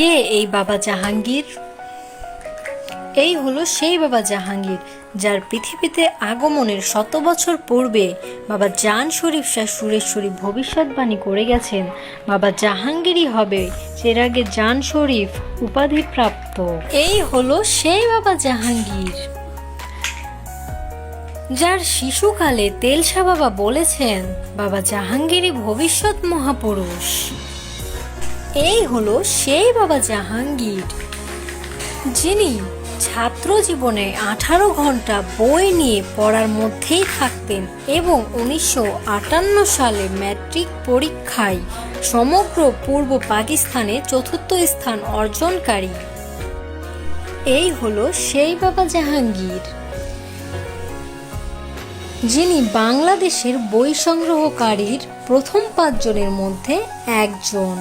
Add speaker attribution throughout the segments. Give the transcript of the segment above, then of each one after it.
Speaker 1: কে এই বাবা জাহাঙ্গীর? এই হলো সেই বাবা জাহাঙ্গীর, যার পৃথিবীতে আগমনের শত বছর পূর্বে বাবা জান শরীফ শাহ সুরেশ্বরী ভবিষ্যৎবাণী করে গেছেন, বাবা জাহাঙ্গীরই হবে চেরাগে জান শরীফ উপাধিপ্রাপ্ত এই হলো সেই বাবা জাহাঙ্গীর, যার শিশুকালে তেলসা বাবা বলেছেন, বাবা জাহাঙ্গীরই ভবিষ্যৎ মহাপুরুষ। এই হলো সেই বাবা জাহাঙ্গীর, যিনি ছাত্র জীবনে আঠারো ঘণ্টা বই নিয়ে পড়ার মধ্যেই থাকতেন এবং উনিশশো আটান্ন সালে ম্যাট্রিক পরীক্ষায় সমগ্র পূর্ব পাকিস্তানে চতুর্থ স্থান অর্জনকারী। এই হলো সেই বাবা জাহাঙ্গীর, যিনি বাংলাদেশের বই সংগ্রহকারীর প্রথম পাঁচজনের মধ্যে একজন।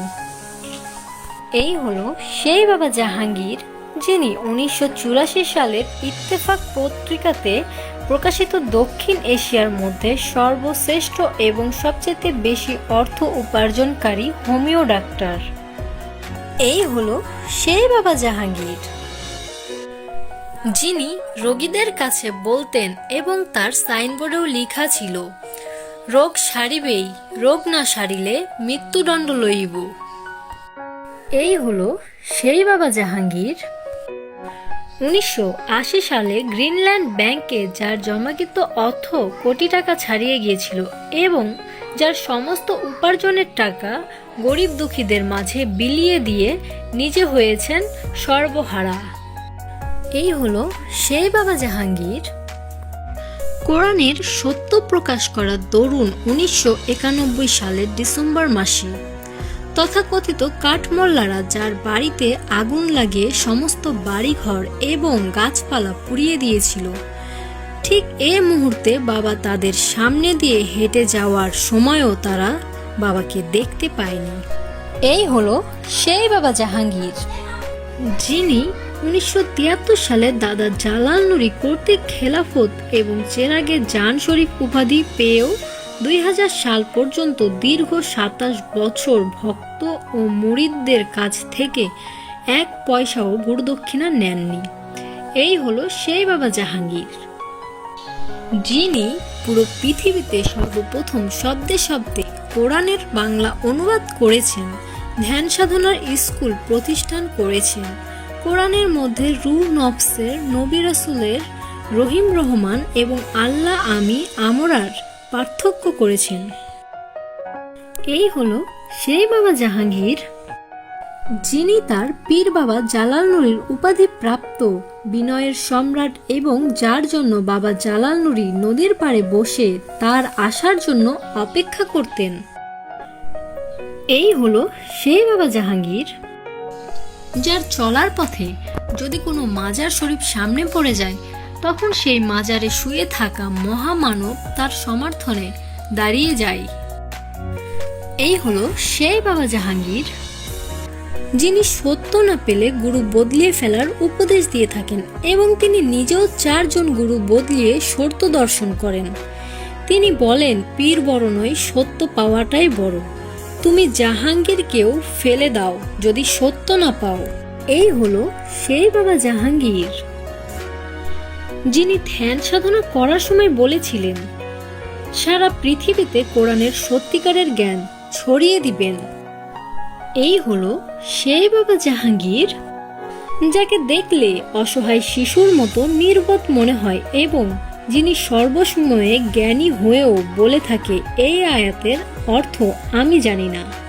Speaker 1: এই হলো সেই বাবা জাহাঙ্গীর, যিনি উনিশশো চুরাশি সালের ইত্তেফাক পত্রিকাতে প্রকাশিত দক্ষিণ এশিয়ার মধ্যে সর্বশ্রেষ্ঠ এবং সবচেয়ে বেশি অর্থ উপার্জনকারী হোমিও ডাক্তার। এই হলো সেই বাবা জাহাঙ্গীর, যিনি রোগীদের কাছে বলতেন এবং তার সাইনবোর্ডেও লেখা ছিল, রোগ সারিবেই, রোগ না সারিলে মৃত্যুদণ্ড লইব। এই হলো সেই বাবা জাহাঙ্গীর। উনিশশো আশি সালে গ্রিনল্যান্ড ব্যাংকে যার জমাকৃত অর্থ কোটি টাকা ছাড়িয়ে গিয়েছিল এবং যার সমস্ত উপার্জনের টাকা গরিব দুঃখীদের মাঝে বিলিয়ে দিয়ে নিজে হয়েছেন সর্বহারা। এই হলো সেই বাবা জাহাঙ্গীর। কোরআনের সত্য প্রকাশ করা দরুন উনিশশো একানব্বই সালের ডিসেম্বর মাসে তথাকথিত কাঠমোল্লারা যার বাড়িতে আগুন লাগিয়ে সমস্ত বাড়িঘর এবং গাছপালা পুড়িয়ে দিয়েছিল। ঠিক এ মুহূর্তে বাবা তাদের সামনে দিয়ে হেঁটে যাওয়ার সময়ও তারা বাবাকে দেখতে পায়নি। এই হলো সেই বাবা জাহাঙ্গীর। যিনি উনিশশো তিয়াত্তর সালে দাদা জালাল নুরি কর্তৃক খেলাফত এবং চেরাগে জান শরীফ উপাধি পেয়েও দুই হাজার সাল পর্যন্ত দীর্ঘ সাতাশ বছর ভক্ত ও মুরিদদের কাছ থেকে এক পয়সাও গুরুদক্ষিণা নেননি। এই হলো সেই বাবা জাহাঙ্গীর। যিনি পুরো পৃথিবীতে সর্বপ্রথম শব্দে শব্দে কোরআনের বাংলা অনুবাদ করেছেন, ধ্যান সাধনার স্কুল প্রতিষ্ঠান করেছেন। কোরআনের মধ্যে রু নফসের, নবী রাসুলের, রহিম রহমান এবং আল্লাহ আমি আমরার পার্থক্য করেছেন। এই হলো সেই বাবা জাহাঙ্গীর, যিনি তার পীর বাবা জালাল নুরির উপাধি প্রাপ্ত বিনয়ের সম্রাট এবং যার জন্য বাবা জালাল নুরি নদীর পাড়ে বসে তার আসার জন্য অপেক্ষা করতেন। এই হলো সেই বাবা জাহাঙ্গীর, যার চলার পথে যদি কোনো মাজার শরীফ সামনে পড়ে যায় তখন সেই মাজারে শুয়ে থাকা মহামানব তার সমর্থনে দাঁড়িয়ে যায়। এই হলো সেই বাবা জাহাঙ্গীর, যিনি সত্য না পেলে গুরু বদলিয়ে ফেলার উপদেশ দিয়ে থাকেন এবং তিনি নিজেও চারজন গুরু বদলিয়ে সত্য দর্শন করেন। তিনি বলেন, পীর বড় নয় সত্য পাওয়াটাই বড়। তুমি জাহাঙ্গীরকেও ফেলে দাও, যদি সত্য না পাও। এই হলো সেই বাবা জাহাঙ্গীর। যিনি ধ্যান সাধনা করার সময় বলেছিলেন, সারা পৃথিবীতে কোরআনের সত্যিকারের জ্ঞান ছড়িয়ে দিবেন। এই হলো সেই বাবা জাহাঙ্গীর, যাকে দেখলে অসহায় শিশুর মতো নির্বোধ মনে হয় এবং যিনি সর্বসময়ে জ্ঞানী হয়েও বলে থাকে, এই আয়াতের অর্থ আমি জানি না।